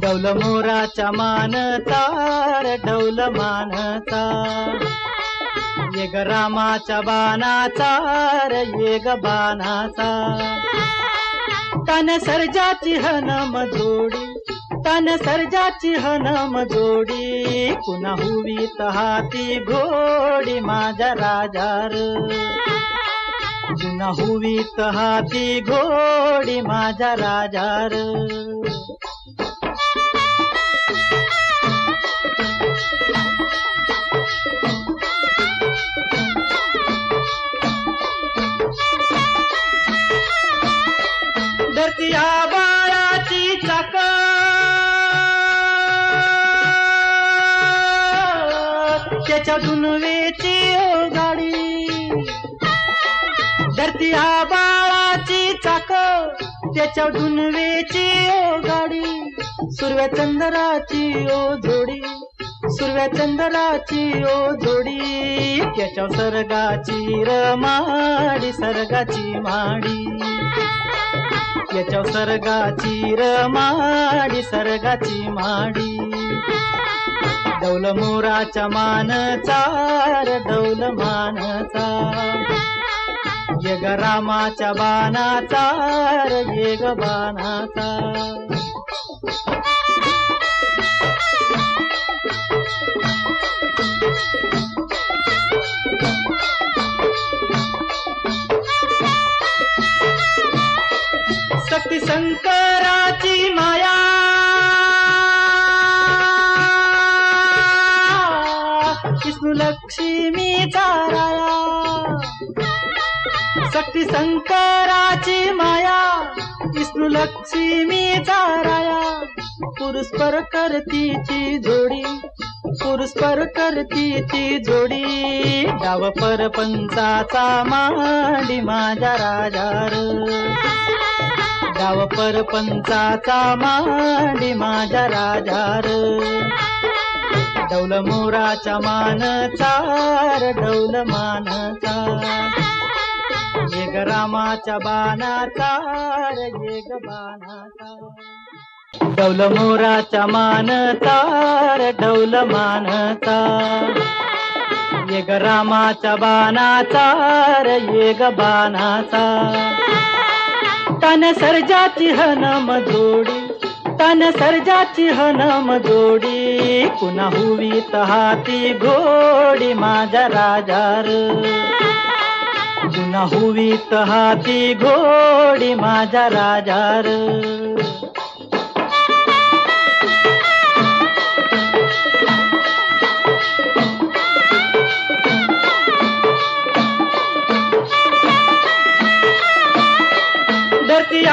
डौल मोराच्या मानता डौल मानता. ये ग रामाच्या बाणाचा ये ग बाणाचा. तन सर्जाची हनम जोडी तन सर्जाची हनम जोडी. पुन्हा हुवी तहाती घोडी माझ्या राजार. पुन्हा हुवीत हाती घोडी माझ्या राजार धरती बाळाची चाक त्याच्या दुनवेची धरती आबाळाची चाक त्याच्या दुनवेची ओ गाडी सुरव्या चंद्राची ओ जोडी सुरव्या चंद्राची ओ जोडी. त्याच्या सरगाची रमाडी सरगाची माडी. याच्या सरगाची रमाडी सरगाची माडी. डौल मोराच्या मानचा र डौल रामाच्या बाणाचा र येग बाणाचा. शंकराची माया. विष्णू लक्ष्मीचा राया. शक्ती शंकराची माया विष्णू लक्ष्मीचा राया पुरुषपर करतीची जोडी पुरुषपर करतीची जोडी. डाव परपंचाचा मांडी माझ्या राजार पर पंचाचा मांडी माझ्या राजार डौल मोराचा मानचा र डौल मानचा येग रामाच्या बाणाचा ये ग बाणाचा. डौल मोराच्या मानचा डौल मानता. ये ग रामाच्या बाणाचा ये ग बाणाचा. तन सर्जाची हनम जोडी तन सर्जाची हनम जोडी पुन्हा हुवी हाती घोडी माझ्या राजार. पुन्हा हुवीत हाती घोडी माझ्या राजार। धरती